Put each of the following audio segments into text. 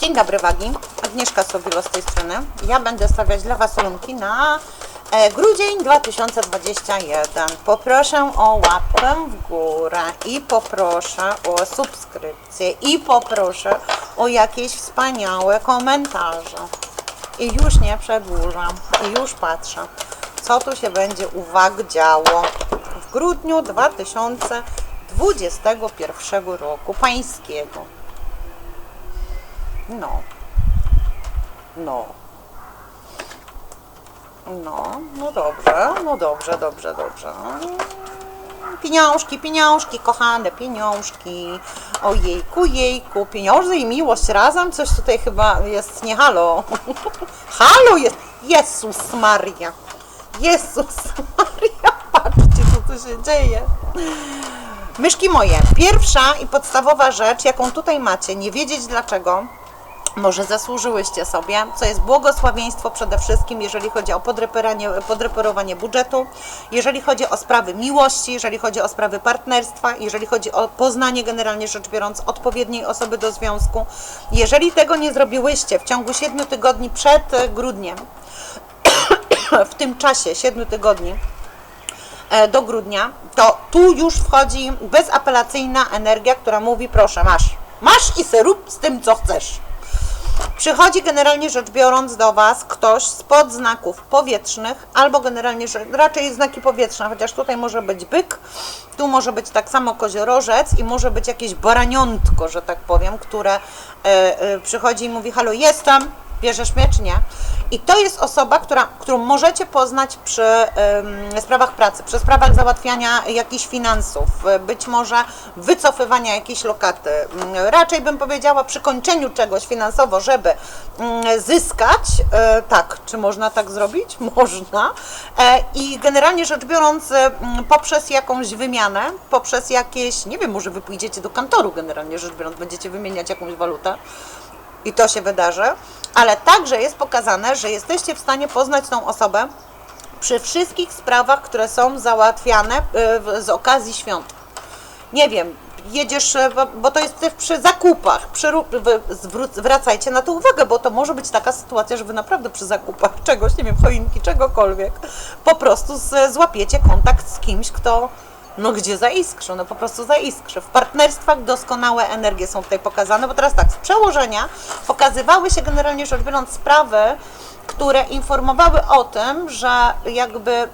Dzień dobry Wagi, Agnieszka Sobilo z tej strony. Ja będę stawiać dla Was runki na e, grudzień 2021. Poproszę o łapkę w górę i poproszę o subskrypcję i poproszę o jakieś wspaniałe komentarze. I już nie przedłużam i już patrzę, co tu się będzie uwag działo w grudniu 2021 roku pańskiego. No. No. No, no dobrze, no dobrze, dobrze, dobrze. Pieniążki, pieniążki, kochane pieniążki. Ojejku, jejku, pieniądze i miłość razem? Coś tutaj chyba jest nie halo. halo jest. Jezus Maria. Jezus Maria, patrzcie co tu się dzieje. Myszki moje, pierwsza i podstawowa rzecz, jaką tutaj macie, nie wiedzieć dlaczego, może zasłużyłyście sobie, co jest błogosławieństwo przede wszystkim, jeżeli chodzi o podreperowanie, budżetu, jeżeli chodzi o sprawy miłości, jeżeli chodzi o sprawy partnerstwa, jeżeli chodzi o poznanie generalnie rzecz biorąc odpowiedniej osoby do związku. Jeżeli tego nie zrobiłyście w ciągu 7 tygodni przed e, grudniem, w tym czasie 7 tygodni, e, do grudnia, to tu już wchodzi bezapelacyjna energia, która mówi proszę, masz, masz i se rób z tym, co chcesz. Przychodzi generalnie rzecz biorąc do Was ktoś spod znaków powietrznych, albo generalnie raczej znaki powietrzne, chociaż tutaj może być byk, tu może być tak samo koziorożec i może być jakieś baraniątko, że tak powiem, które e, e, przychodzi i mówi, halo, jestem, bierzesz mnie czy nie? I to jest osoba, która, którą możecie poznać przy sprawach pracy, przy sprawach załatwiania jakichś finansów, e, być może wycofywania jakiejś lokaty. Mm, Raczej bym powiedziała przy kończeniu czegoś finansowo, żeby mm, zyskać. E, tak, czy można tak zrobić? Można. E, I generalnie rzecz biorąc, mm, poprzez jakąś wymianę, poprzez jakieś, nie wiem, może wy pójdziecie do kantoru generalnie rzecz biorąc, będziecie wymieniać jakąś walutę i to się wydarzy, ale także jest pokazane, że jesteście w stanie poznać tą osobę przy wszystkich sprawach, które są załatwiane y, z okazji świąt. Nie wiem, jedziesz, y, bo- to jest też przy zakupach, przy, zwracajcie na to uwagę, bo to może być taka sytuacja, że wy naprawdę przy zakupach czegoś, nie wiem, choinki, czegokolwiek, po prostu złapiecie kontakt z kimś, kto no gdzie zaiskrzy, no po prostu zaiskrzy. W partnerstwach doskonałe energie są tutaj pokazane, bo teraz tak, z przełożenia pokazywały się generalnie rzecz biorąc sprawy, które informowały o tym, że jakby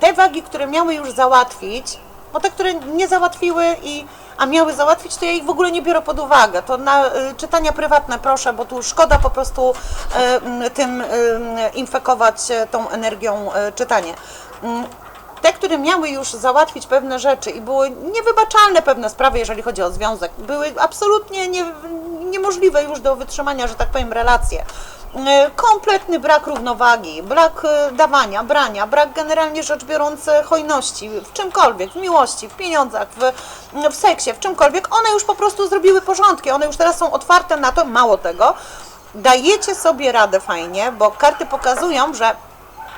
te wagi, które miały już załatwić, bo te, które nie załatwiły i a miały załatwić, to ja ich w ogóle nie biorę pod uwagę. To na y, czytania prywatne proszę, bo tu szkoda po prostu y, mm, tym y, infekować y, tą energią y, czytanie. Te, które miały już załatwić pewne rzeczy i były niewybaczalne pewne sprawy, jeżeli chodzi o związek, były absolutnie nie, niemożliwe już do wytrzymania, że tak powiem, relacje. E, Kompletny brak równowagi, brak e, dawania, brania, brak generalnie rzecz biorąc e, hojności w czymkolwiek, w miłości, w pieniądzach, w, w seksie, w czymkolwiek. One już po prostu zrobiły porządki, one już teraz są otwarte na to, mało tego. Dajecie sobie radę fajnie, bo karty pokazują, że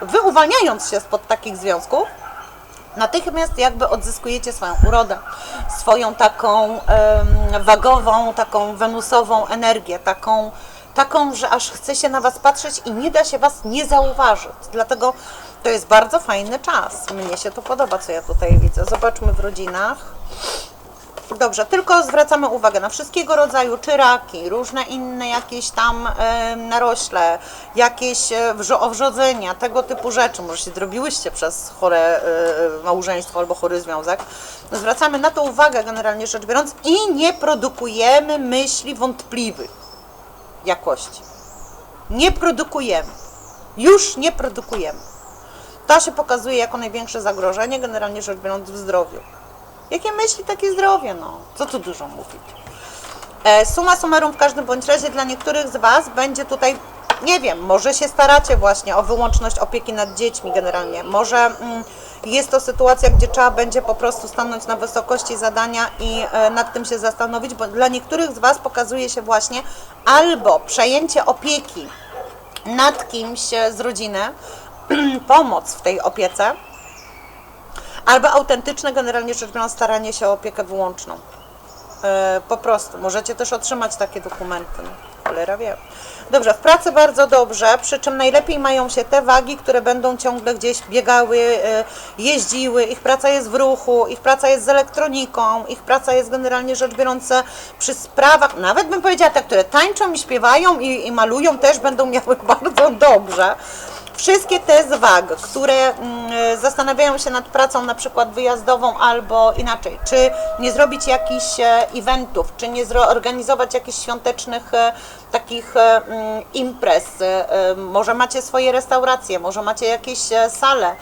wy uwalniając się spod takich związków, natychmiast jakby odzyskujecie swoją urodę, swoją taką wagową, taką wenusową energię, taką, taką, że aż chce się na Was patrzeć i nie da się Was nie zauważyć. Dlatego to jest bardzo fajny czas. Mnie się to podoba, co ja tutaj widzę. Zobaczmy w rodzinach. Dobrze, tylko zwracamy uwagę na wszystkiego rodzaju czyraki, różne inne jakieś tam e, narośle, jakieś e, wrzo- owrzodzenia, tego typu rzeczy. Może się zrobiłyście przez chore e, małżeństwo albo chory związek. Zwracamy na to uwagę generalnie rzecz biorąc i nie produkujemy myśli wątpliwych jakości. Nie produkujemy. Już nie produkujemy. To się pokazuje jako największe zagrożenie, generalnie rzecz biorąc, w zdrowiu. Jakie myśli, takie zdrowie, no. Co tu dużo mówić. E, suma summarum w każdym bądź razie dla niektórych z Was będzie tutaj, nie wiem, może się staracie właśnie o wyłączność opieki nad dziećmi generalnie. Może mm, jest to sytuacja, gdzie trzeba będzie po prostu stanąć na wysokości zadania i e, nad tym się zastanowić, bo dla niektórych z Was pokazuje się właśnie albo przejęcie opieki nad kimś z rodziny, pomoc w tej opiece, albo autentyczne, generalnie rzecz biorąc, staranie się o opiekę wyłączną. E, po prostu. Możecie też otrzymać takie dokumenty. no. cholera wie. Dobrze, w pracy bardzo dobrze, przy czym najlepiej mają się te wagi, które będą ciągle gdzieś biegały, e, jeździły, ich praca jest w ruchu, ich praca jest z elektroniką, ich praca jest generalnie rzecz biorąc e, przy sprawach, nawet bym powiedziała te, które tańczą i śpiewają i, i malują też będą miały bardzo dobrze. Wszystkie te z wag, które mm, zastanawiają się nad pracą na przykład wyjazdową albo inaczej, czy nie zrobić jakichś e, eventów, czy nie zorganizować jakichś świątecznych e, takich e, mm, imprez, może macie swoje restauracje, może macie jakieś sale,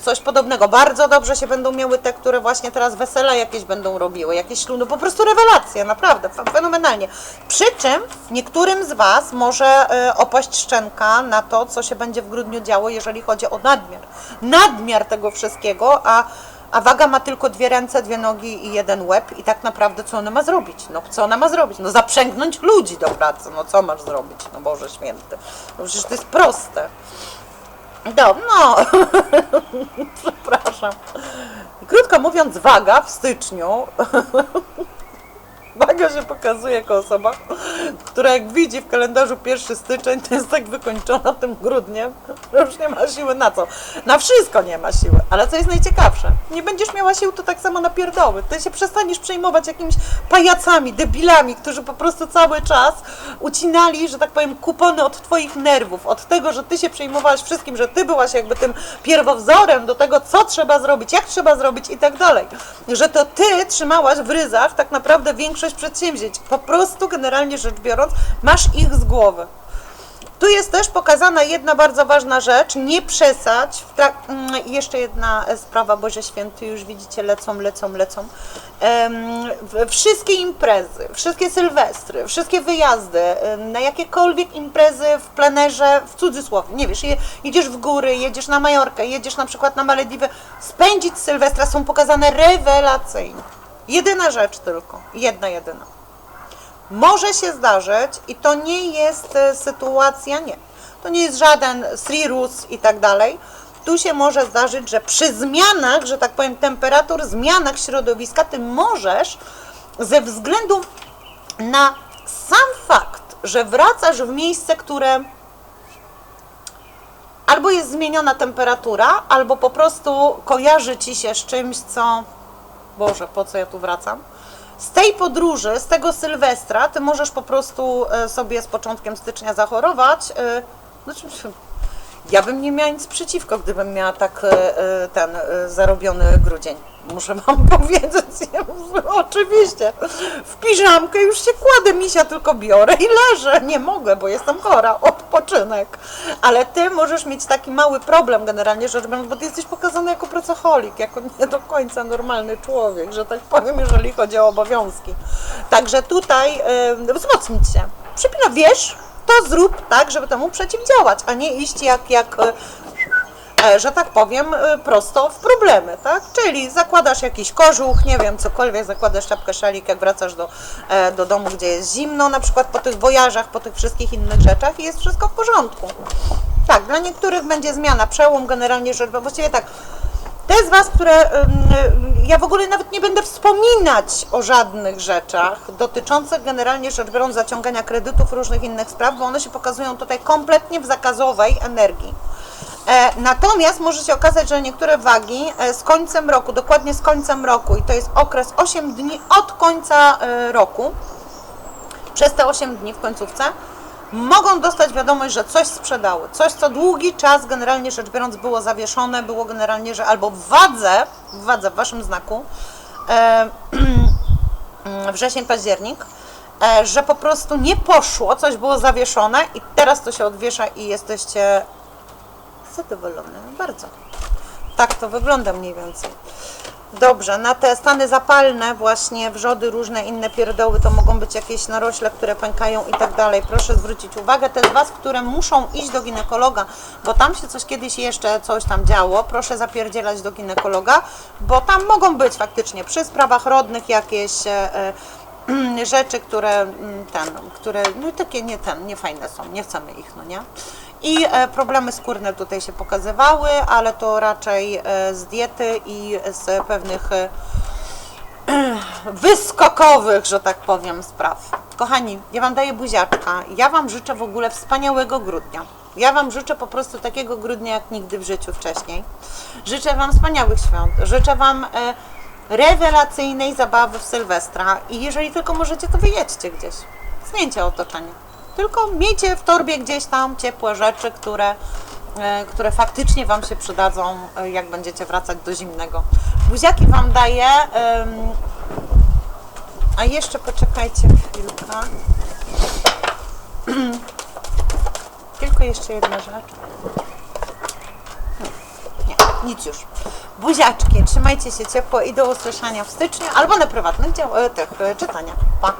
coś podobnego. Bardzo dobrze się będą miały te, które właśnie teraz wesela jakieś będą robiły, jakieś śluby, po prostu rewelacje, naprawdę, fe- fenomenalnie. Przy czym niektórym z Was może e, opaść szczęka na to, co się będzie w grudniu działo, jeżeli chodzi o nadmiar. Nadmiar tego wszystkiego, a a waga ma tylko dwie ręce, dwie nogi i jeden łeb i tak naprawdę co ona ma zrobić? No co ona ma zrobić? No zaprzęgnąć ludzi do pracy, no co masz zrobić? No Boże Święty, no przecież to jest proste. No, no, przepraszam. Krótko mówiąc, waga w styczniu Waga się pokazuje jako osoba, która jak widzi w kalendarzu 1 styczeń, to jest tak wykończona tym grudniem, że już nie ma siły na co. Na wszystko nie ma siły. Ale co jest najciekawsze, nie będziesz miała sił to tak samo na pierdoły. Ty się przestaniesz przejmować jakimiś pajacami, debilami, którzy po prostu cały czas ucinali, że tak powiem, kupony od twoich nerwów, od tego, że ty się przejmowałaś wszystkim, że ty byłaś jakby tym pierwowzorem do tego, co trzeba zrobić, jak trzeba zrobić i tak dalej. Że to ty trzymałaś w ryzach tak naprawdę większość przedsięwzięć. Po prostu generalnie rzecz biorąc, masz ich z głowy. Tu jest też pokazana jedna bardzo ważna rzecz, nie trak- mm, jeszcze jedna e, sprawa, Boże Święty, już widzicie, lecą, lecą, lecą. Wszystkie imprezy, wszystkie sylwestry, wszystkie wyjazdy, na jakiekolwiek imprezy w plenerze, w cudzysłowie, nie wiesz, je, jedziesz w góry, jedziesz na Majorkę, jedziesz na przykład na Malediwy, spędzić sylwestra są pokazane rewelacyjnie. Jedyna rzecz tylko, jedna, jedyna. Może się zdarzyć i to nie jest e, sytuacja, nie. To nie jest żaden srirus i tak dalej. Tu się może zdarzyć, że przy zmianach, że tak powiem, temperatur, zmianach środowiska, ty możesz ze względu na sam fakt, że wracasz w miejsce, które albo jest zmieniona temperatura, albo po prostu kojarzy ci się z czymś, co Boże, po co ja tu wracam? Z tej podróży, z tego Sylwestra, ty możesz po prostu e, sobie z początkiem stycznia zachorować. Znaczy, ja bym nie miała nic przeciwko, gdybym miała tak e, ten zarobiony grudzień. Muszę wam powiedzieć, oczywiście. W piżamkę już się kładę, misia tylko biorę i leżę. Nie mogę, bo jestem chora. Odpoczynek. Ale ty możesz mieć taki mały problem generalnie rzecz biorąc, bo ty jesteś pokazany jako pracocholik, jako nie do końca normalny człowiek, że tak powiem, jeżeli chodzi o obowiązki. Także tutaj y, wzmocnić się. Przypina, wiesz, to zrób tak, żeby temu przeciwdziałać, a nie iść jak, jak e, że tak powiem, e, prosto w problemy, tak? Czyli zakładasz jakiś kożuch, nie wiem, cokolwiek, zakładasz czapkę szalik, jak wracasz do, e, do domu, gdzie jest zimno, na przykład po tych wojażach, po tych wszystkich innych rzeczach i jest wszystko w porządku. Tak, dla niektórych będzie zmiana, przełom generalnie rzecz, biorąc, właściwie tak, te z Was, które ja w ogóle nawet nie będę wspominać o żadnych rzeczach dotyczących generalnie rzecz biorąc zaciągania kredytów, różnych innych spraw, bo one się pokazują tutaj kompletnie w zakazowej energii. E, natomiast może się okazać, że niektóre wagi e, z końcem roku, dokładnie z końcem roku, i to jest okres 8 dni od końca e, roku, przez te 8 dni w końcówce mogą dostać wiadomość, że coś sprzedały. Coś, co długi czas generalnie rzecz biorąc było zawieszone, było generalnie, że albo w wadze, w wadze w waszym znaku, wrzesień, październik, że po prostu nie poszło, coś było zawieszone i teraz to się odwiesza i jesteście zadowolone. Bardzo. Tak to wygląda mniej więcej. Dobrze, na te stany zapalne, właśnie wrzody, różne inne pierdoły, to mogą być jakieś narośle, które pękają i tak dalej. Proszę zwrócić uwagę, te z Was, które muszą iść do ginekologa, bo tam się coś kiedyś jeszcze coś tam działo, proszę zapierdzielać do ginekologa, bo tam mogą być faktycznie przy sprawach rodnych jakieś e, e, rzeczy, które mm, ten, które no takie nie ten, nie fajne są, nie chcemy ich, no nie? I e, problemy skórne tutaj się pokazywały, ale to raczej e, z diety i z pewnych e, wyskokowych, że tak powiem, spraw. Kochani, ja Wam daję buziaczka. Ja Wam życzę w ogóle wspaniałego grudnia. Ja Wam życzę po prostu takiego grudnia jak nigdy w życiu wcześniej. Życzę Wam wspaniałych świąt. Życzę Wam e, rewelacyjnej zabawy w Sylwestra. I jeżeli tylko możecie, to wyjedźcie gdzieś. Zmieńcie otoczenie. Tylko miejcie w torbie gdzieś tam ciepłe rzeczy, które, e, które faktycznie Wam się przydadzą, e, jak będziecie wracać do zimnego. Buziaki Wam daję. a jeszcze poczekajcie chwilkę. Tylko jeszcze jedna rzecz. Nic już. Buziaczki, trzymajcie się ciepło i do usłyszenia w styczniu albo na prywatnych e, tych e, czytaniach. Pa!